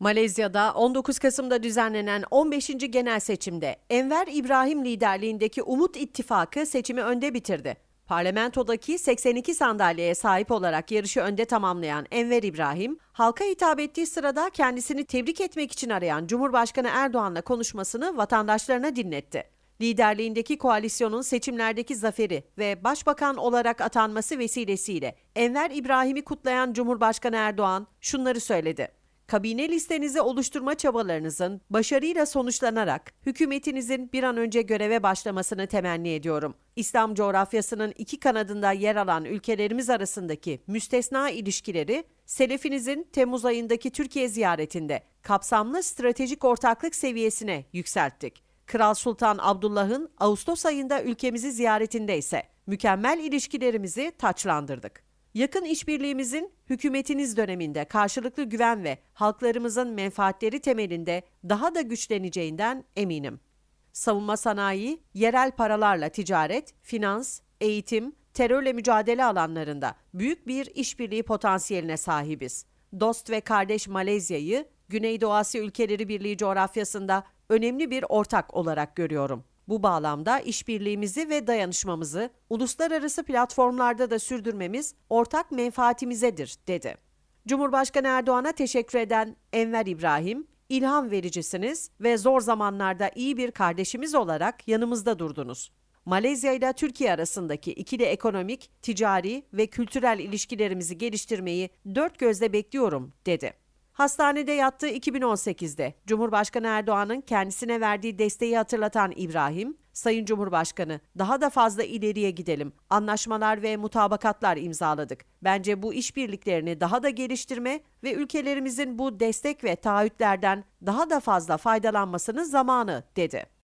Malezya'da 19 Kasım'da düzenlenen 15. genel seçimde Enver İbrahim liderliğindeki Umut İttifakı seçimi önde bitirdi. Parlamentodaki 82 sandalyeye sahip olarak yarışı önde tamamlayan Enver İbrahim, halka hitap ettiği sırada kendisini tebrik etmek için arayan Cumhurbaşkanı Erdoğan'la konuşmasını vatandaşlarına dinletti. Liderliğindeki koalisyonun seçimlerdeki zaferi ve başbakan olarak atanması vesilesiyle Enver İbrahim'i kutlayan Cumhurbaşkanı Erdoğan şunları söyledi. Kabine listenizi oluşturma çabalarınızın başarıyla sonuçlanarak hükümetinizin bir an önce göreve başlamasını temenni ediyorum. İslam coğrafyasının iki kanadında yer alan ülkelerimiz arasındaki müstesna ilişkileri Selefinizin Temmuz ayındaki Türkiye ziyaretinde kapsamlı stratejik ortaklık seviyesine yükselttik. Kral Sultan Abdullah'ın Ağustos ayında ülkemizi ziyaretinde ise mükemmel ilişkilerimizi taçlandırdık. Yakın işbirliğimizin hükümetiniz döneminde karşılıklı güven ve halklarımızın menfaatleri temelinde daha da güçleneceğinden eminim. Savunma sanayi, yerel paralarla ticaret, finans, eğitim, terörle mücadele alanlarında büyük bir işbirliği potansiyeline sahibiz. Dost ve kardeş Malezya'yı Güneydoğu Asya Ülkeleri Birliği coğrafyasında önemli bir ortak olarak görüyorum. Bu bağlamda işbirliğimizi ve dayanışmamızı uluslararası platformlarda da sürdürmemiz ortak menfaatimizedir, dedi. Cumhurbaşkanı Erdoğan'a teşekkür eden Enver İbrahim, ilham vericisiniz ve zor zamanlarda iyi bir kardeşimiz olarak yanımızda durdunuz. Malezya ile Türkiye arasındaki ikili ekonomik, ticari ve kültürel ilişkilerimizi geliştirmeyi dört gözle bekliyorum, dedi. Hastanede yattığı 2018'de Cumhurbaşkanı Erdoğan'ın kendisine verdiği desteği hatırlatan İbrahim, Sayın Cumhurbaşkanı daha da fazla ileriye gidelim. Anlaşmalar ve mutabakatlar imzaladık. Bence bu işbirliklerini daha da geliştirme ve ülkelerimizin bu destek ve taahhütlerden daha da fazla faydalanmasının zamanı dedi.